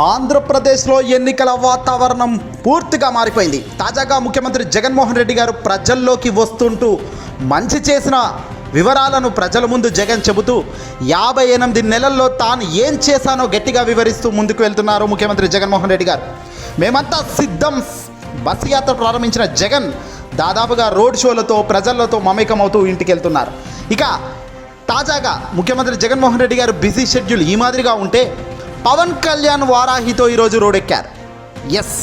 ఆంధ్రప్రదేశ్లో ఎన్నికల వాతావరణం పూర్తిగా మారిపోయింది. తాజాగా ముఖ్యమంత్రి జగన్మోహన్ రెడ్డి గారు ప్రజల్లోకి వస్తుంటూ మంచి చేసిన వివరాలను ప్రజల ముందు జగన్ చెబుతూ యాభై ఎనిమిది నెలల్లో తాను ఏం చేశానో గట్టిగా వివరిస్తూ ముందుకు వెళ్తున్నారు ముఖ్యమంత్రి జగన్మోహన్ రెడ్డి గారు. మేమంతా సిద్ధం. బస్సు యాత్ర ప్రారంభించిన జగన్ దాదాపుగా రోడ్ షోలతో ప్రజలతో మమేకమవుతూ ఇంటికి వెళ్తున్నారు ఇక తాజాగా ముఖ్యమంత్రి జగన్మోహన్ రెడ్డి గారు బిజీ షెడ్యూల్ ఈ మాదిరిగా ఉంటే పవన్ కళ్యాణ్ వారాహితో ఈరోజు రోడెక్కారు. ఎస్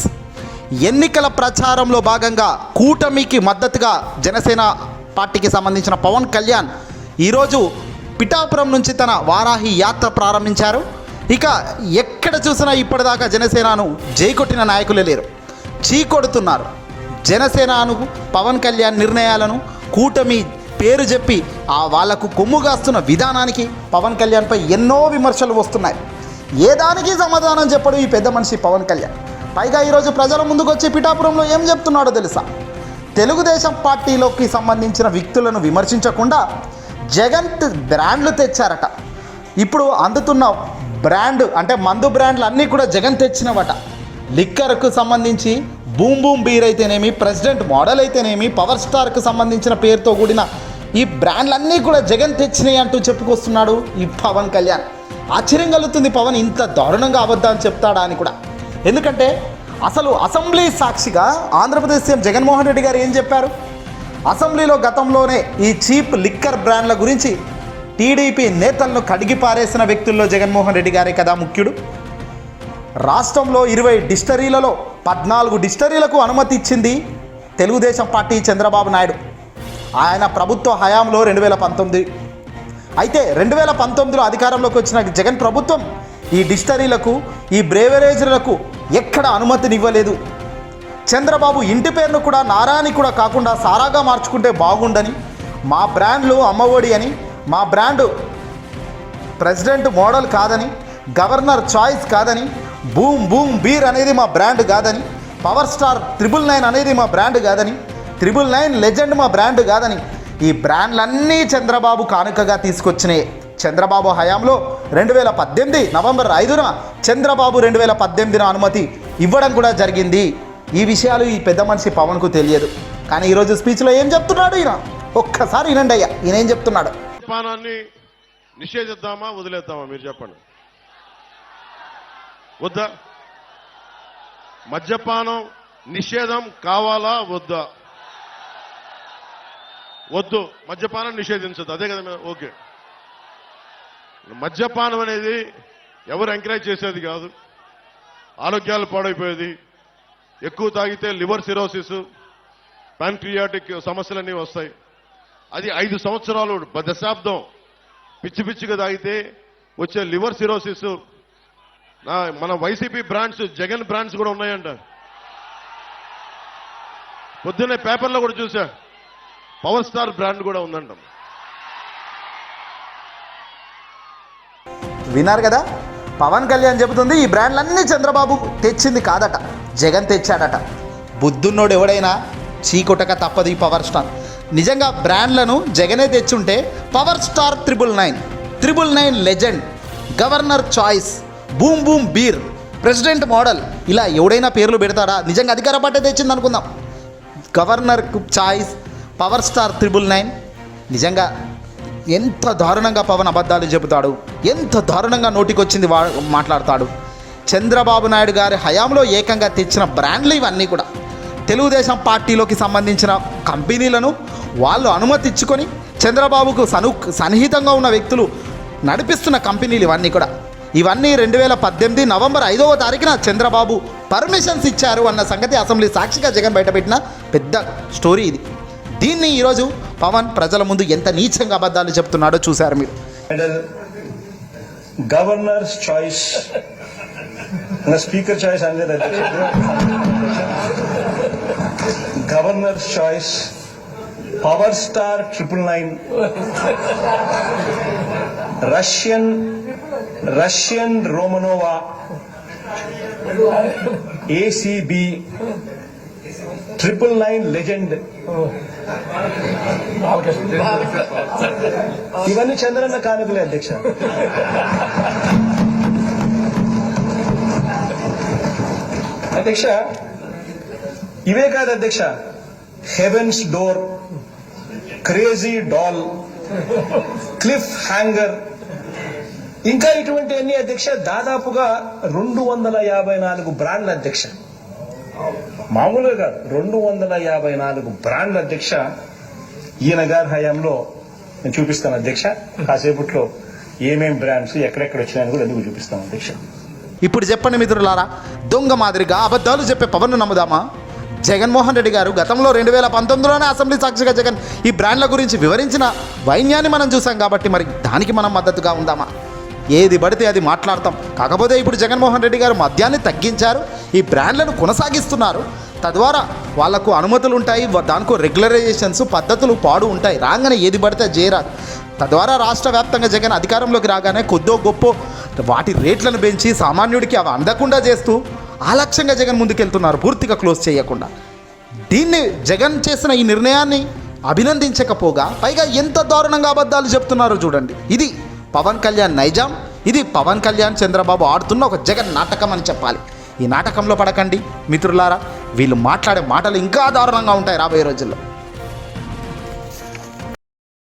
ఎన్నికల ప్రచారంలో భాగంగా కూటమికి మద్దతుగా జనసేన పార్టీకి సంబంధించిన పవన్ కళ్యాణ్ ఈరోజు పిఠాపురం నుంచి తన వారాహి యాత్ర ప్రారంభించారు. ఇక ఎక్కడ చూసినా ఇప్పటిదాకా జనసేనను జైకొట్టిన నాయకులే లేరు. చీకొడుతున్నారు జనసేనను పవన్ కళ్యాణ్ నిర్ణయాలను కూటమి పేరు చెప్పి ఆ వాళ్ళకు కొమ్ముగాస్తున్న విధానానికి పవన్ కళ్యాణ్పై ఎన్నో విమర్శలు వస్తున్నాయి. ఏ దానికి సమాధానం చెప్పడు ఈ పెద్ద మనిషి పవన్ కళ్యాణ్? పైగా ఈరోజు ప్రజల ముందుకు వచ్చి పిఠాపురంలో ఏం చెప్తున్నాడో తెలుసా? తెలుగుదేశం పార్టీలోకి సంబంధించిన వ్యక్తులను విమర్శించకుండా జగన్ బ్రాండ్లు తెచ్చారట. ఇప్పుడు అందుతున్న బ్రాండ్ అంటే మందు బ్రాండ్లు అన్నీ కూడా జగన్ తెచ్చినవట. లిక్కర్కు సంబంధించి బూమ్ బూమ్ బీర్ అయితేనేమి ప్రెసిడెంట్ మోడల్ అయితేనేమి పవర్ స్టార్కు సంబంధించిన పేరుతో కూడిన ఈ బ్రాండ్లన్నీ కూడా జగన్ తెచ్చినాయి అంటూ చెప్పుకొస్తున్నాడు ఈ పవన్ కళ్యాణ్. ఆశ్చర్యం కలుగుతుంది పవన్ ఇంత దారుణంగా అబద్ధాన్ని చెప్తాడా అని కూడా. ఎందుకంటే అసలు అసెంబ్లీ సాక్షిగా ఆంధ్రప్రదేశ్ సీఎం జగన్మోహన్ రెడ్డి గారు ఏం చెప్పారు? అసెంబ్లీలో గతంలోనే ఈ చీప్ లిక్కర్ బ్రాండ్ల గురించి టీడీపీ నేతలను కడిగి పారేసిన వ్యక్తుల్లో జగన్మోహన్ రెడ్డి గారే కదా ముఖ్యుడు. రాష్ట్రంలో ఇరవై డిస్టరీలలో పద్నాలుగు డిస్టరీలకు అనుమతి ఇచ్చింది తెలుగుదేశం పార్టీ చంద్రబాబు నాయుడు. ఆయన ప్రభుత్వ హయాంలో రెండు వేల పంతొమ్మిది అయితే రెండు వేల పంతొమ్మిదిలో అధికారంలోకి వచ్చిన జగన్ ప్రభుత్వం ఈ డిస్టరీలకు ఈ బ్రేవరేజ్లకు ఎక్కడ అనుమతినివ్వలేదు. చంద్రబాబు ఇంటి పేరును కూడా నారాయణి కూడా కాకుండా సారాగా మార్చుకుంటే బాగుండని మా బ్రాండ్లు అమ్మఒడి అని మా బ్రాండు ప్రెసిడెంట్ మోడల్ కాదని గవర్నర్ చాయిస్ కాదని బూమ్ బూమ్ బీర్ అనేది మా బ్రాండ్ కాదని పవర్ స్టార్ త్రిబుల్ నైన్ అనేది మా బ్రాండ్ కాదని త్రిబుల్ నైన్ లెజెండ్ మా బ్రాండ్ కాదని ఈ బ్రాండ్లన్నీ చంద్రబాబు కానుకగా తీసుకొచ్చినాయి. చంద్రబాబు హయాంలో రెండు వేల పద్దెనిమిది నవంబర్ ఐదున చంద్రబాబు రెండు వేల పద్దెనిమిదిన అనుమతి ఇవ్వడం కూడా జరిగింది. ఈ విషయాలు ఈ పెద్ద మనిషి పవన్కు తెలియదు. కానీ ఈరోజు స్పీచ్లో ఏం చెప్తున్నాడు ఈయన? ఒక్కసారి వినండి అయ్యా ఈయన ఏం చెప్తున్నాడు? నిషేధిద్దామా వదిలేద్దామా? మీరు చెప్పండి. వద్దా? మద్యపానం నిషేధం కావాలా వద్దా? వద్దు. మద్యపానం నిషేధించదు. అదే కదా ఓకే. మద్యపానం అనేది ఎవరు ఎంకరేజ్ చేసేది కాదు. ఆరోగ్యాలు పాడైపోయేది. ఎక్కువ తాగితే లివర్ సిరోసిస్ ప్యాంక్రియాటిక్ సమస్యలన్నీ వస్తాయి. అది ఐదు సంవత్సరాలు దశాబ్దం పిచ్చి పిచ్చిగా తాగితే వచ్చే లివర్ సిరోసిస్. నా మన వైసీపీ బ్రాండ్స్ జగన్ బ్రాండ్స్ కూడా ఉన్నాయంట. పొద్దున్నే పేపర్లో కూడా చూసా. పవర్ స్టార్ బ్రాండ్ కూడా ఉందంట. విన్నారు కదా? పవన్ కళ్యాణ్ చెబుతుంది ఈ బ్రాండ్లన్నీ చంద్రబాబు తెచ్చింది కాదట జగన్ తెచ్చాడట. బుద్ధున్నోడు ఎవడైనా చీకుటక తప్పదు ఈ పవర్ స్టార్. నిజంగా బ్రాండ్లను జగనే తెచ్చుంటే power star triple nine triple nine legend governor choice boom boom beer president model ఇలా ఎవడైనా పేర్లు పెడతాడా? నిజంగా అధికార పార్టీ తెచ్చింది అనుకుందాం governor choice power star triple nine. నిజంగా ఎంత దారుణంగా పవన్ అబద్ధాలు చెబుతాడు ఎంత దారుణంగా నోటికొచ్చింది వా మాట్లాడతాడు. చంద్రబాబు నాయుడు గారి హయాంలో ఏకంగా తెచ్చిన బ్రాండ్లు ఇవన్నీ కూడా. తెలుగుదేశం పార్టీలోకి సంబంధించిన కంపెనీలను వాళ్ళు అనుమతిచ్చుకొని చంద్రబాబుకు సను సన్నిహితంగా ఉన్న వ్యక్తులు నడిపిస్తున్న కంపెనీలు ఇవన్నీ కూడా. ఇవన్నీ రెండు వేల పద్దెనిమిది నవంబర్ ఐదవ తారీఖున చంద్రబాబు పర్మిషన్స్ ఇచ్చారు అన్న సంగతి అసెంబ్లీ సాక్షిగా జగన్ బయటపెట్టిన పెద్ద స్టోరీ ఇది. దీన్ని ఈరోజు పవన్ ప్రజల ముందు ఎంత నీచంగా అబద్ధాలు చెప్తున్నాడో చూశారు మీరు. గవర్నర్స్ చాయిస్ స్పీకర్ చాయిస్ అనేది governors choice power star triple nine Russian Russian Romanova ACB triple nine legend ఇవన్నీ చంద్రన్న కానుకలే అధ్యక్ష. అధ్యక్ష ఇవే కాదు అధ్యక్ష. Heavens door crazy doll cliffhanger. ఇంకా ఇటువంటి అన్ని అధ్యక్ష దాదాపుగా రెండు వందల యాభై నాలుగు బ్రాండ్ల అధ్యక్ష. మామూలుగా రెండు వందల యాభై నాలుగు బ్రాండ్ అధ్యక్ష ఈయన గారి హయాంలో నేను చూపిస్తాను అధ్యక్ష. కాసేపట్లో ఏమేం బ్రాండ్స్ ఎక్కడెక్కడ వచ్చినాయని కూడా ఎందుకు చూపిస్తాను అధ్యక్ష. ఇప్పుడు చెప్పండి మిత్రులారా దొంగ మాదిరిగా అబద్ధాలు చెప్పే పవన్ను నమ్ముదామా? జగన్మోహన్ రెడ్డి గారు గతంలో రెండు వేల పంతొమ్మిదిలోనే అసెంబ్లీ సాక్షిగా జగన్ ఈ బ్రాండ్ల గురించి వివరించిన వైన్యాన్ని మనం చూసాం కాబట్టి మరి దానికి మనం మద్దతుగా ఉందామా? ఏది పడితే అది మాట్లాడతాం. కాకపోతే ఇప్పుడు జగన్మోహన్ రెడ్డి గారు మద్యాన్ని తగ్గించారు ఈ బ్రాండ్లను కొనసాగిస్తున్నారు. తద్వారా వాళ్ళకు అనుమతులు ఉంటాయి దానికో రెగ్యులరైజేషన్స్ పద్ధతులు పాడు ఉంటాయి. రాగానే ఏది పడితే చేయరాదు తద్వారా రాష్ట్ర వ్యాప్తంగా జగన్ అధికారంలోకి రాగానే కొద్దో గొప్ప వాటి రేట్లను పెంచి సామాన్యుడికి అవి అందకుండా చేస్తూ ఆలక్ష్యంగా జగన్ ముందుకెళ్తున్నారు పూర్తిగా క్లోజ్ చేయకుండా. దీన్ని జగన్ చేసిన ఈ నిర్ణయాన్ని అభినందించకపోగా పైగా ఎంత దారుణంగా అబద్ధాలు చెప్తున్నారో చూడండి. ఇది పవన్ కళ్యాణ్ నైజాం? ఇది పవన్ కళ్యాణ్ చంద్రబాబు ఆడుతున్న ఒక జగన్ నాటకం అని చెప్పాలి. ఈ నాటకంలో పడకండి మిత్రులారా. వీళ్ళు మాట్లాడే మాటలు ఇంకా దారుణంగా ఉంటాయి రాబోయే రోజుల్లో.